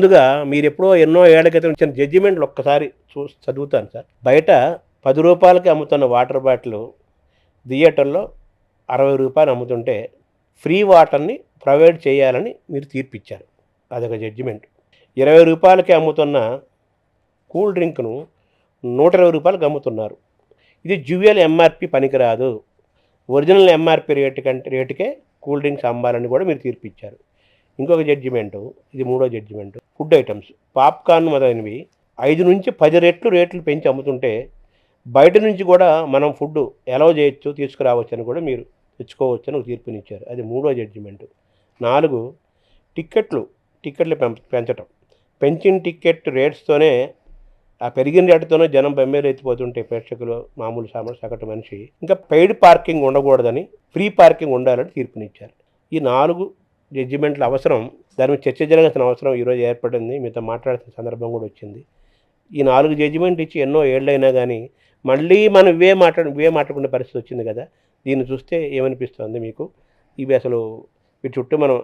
ముందుగా మీరు ఎప్పుడో ఎన్నో ఏళ్ళ క్రితం ఇచ్చిన జడ్జిమెంట్లు ఒక్కసారి చూ చదువుతాను సార్. బయట పది రూపాయలకి అమ్ముతున్న వాటర్ బాటిల్ థియేటర్లో అరవై రూపాయలు అమ్ముతుంటే ఫ్రీ వాటర్ని ప్రొవైడ్ చేయాలని మీరు తీర్పిచ్చారు. అదొక జడ్జిమెంట్ ఇరవై రూపాయలకి అమ్ముతున్న కూల్ డ్రింక్ను నూట ఇరవై రూపాయలకు అమ్ముతున్నారు. ఇది జ్యువెల్ ఎంఆర్పి పనికిరాదు. ఒరిజినల్ ఎంఆర్పి రేటు కంటే రేటుకే కూల్ డ్రింక్స్ అమ్మాలని కూడా మీరు తీర్పిచ్చారు. ఇంకొక జడ్జిమెంటు ఇది మూడో జడ్జిమెంట్ ఫుడ్ ఐటమ్స్. పాప్కార్న్ మొదలైనవి. ఐదు నుంచి పది రెట్లు రేట్లు పెంచి అమ్ముతుంటే బయట నుంచి కూడా మనం ఫుడ్ ఎలా చేయొచ్చు తీసుకురావచ్చు అని కూడా మీరు తెచ్చుకోవచ్చు అని ఒక తీర్పునిచ్చారు అది మూడో జడ్జిమెంట్. నాలుగు టిక్కెట్లు టిక్కెట్లు పెం- పెంచటం. పెంచిన టిక్కెట్ రేట్స్తోనే ఆ పెరిగిన రేటుతోనే జనం బెమ్మేలు ఎత్తిపోతుంటే ప్రేక్షకులు మామూలు సామాన్ సగటు మనిషి. ఇంకా పెయిడ్ పార్కింగ్ ఉండకూడదని ఫ్రీ పార్కింగ్ ఉండాలని తీర్పునిచ్చారు. ఈ నాలుగు జడ్జిమెంట్ల అవసరం దాని మీద చర్చ జరగాల్సిన అవసరం ఈరోజు ఏర్పడింది. మీతో మాట్లాడాల్సిన సందర్భం కూడా వచ్చింది. ఈ నాలుగు జడ్జిమెంట్ ఇచ్చి ఎన్నో ఏళ్ళైనా కానీ మళ్ళీ మనం ఇవే మాట్లాడు ఇవే మాట్లాడుకునే పరిస్థితి వచ్చింది కదా? దీన్ని చూస్తే ఏమనిపిస్తుంది మీకు? ఇవి అసలు వీటి చుట్టూ మనం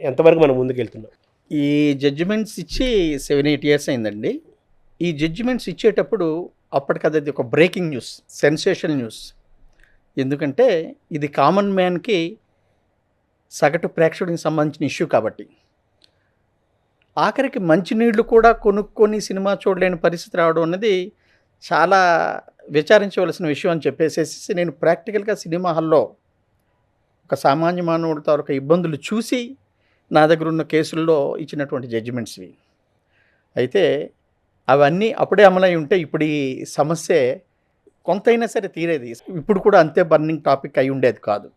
ఎంతవరకు మనం ముందుకెళ్తున్నాం? ఈ జడ్జిమెంట్స్ ఇచ్చి సెవెన్ ఎయిట్ ఇయర్స్ అయిందండి. ఈ జడ్జిమెంట్స్ ఇచ్చేటప్పుడు అప్పటికది అది ఒక బ్రేకింగ్ న్యూస్ సెన్సేషన్ న్యూస్. ఎందుకంటే ఇది కామన్ మ్యాన్కి సగటు ప్రేక్షకుడికి సంబంధించిన ఇష్యూ కాబట్టి. ఆఖరికి మంచినీళ్ళు కూడా కొనుక్కొని సినిమా చూడలేని పరిస్థితి రావడం అనేది చాలా విచారించవలసిన విషయం అని చెప్పేసేసి నేను ప్రాక్టికల్గా సినిమా హాల్లో ఒక సామాన్య మానవుడి తాలూకా ఇబ్బందులు చూసి నా దగ్గర ఉన్న కేసుల్లో ఇచ్చినటువంటి జడ్జిమెంట్స్ ఇవి అయితే అవన్నీ అప్పుడే అమలై ఉంటే ఇప్పుడు ఈ సమస్య కొంతైనా సరే తీరేది. ఇప్పుడు కూడా అంతే బర్నింగ్ టాపిక్ అయి ఉండేది కాదు.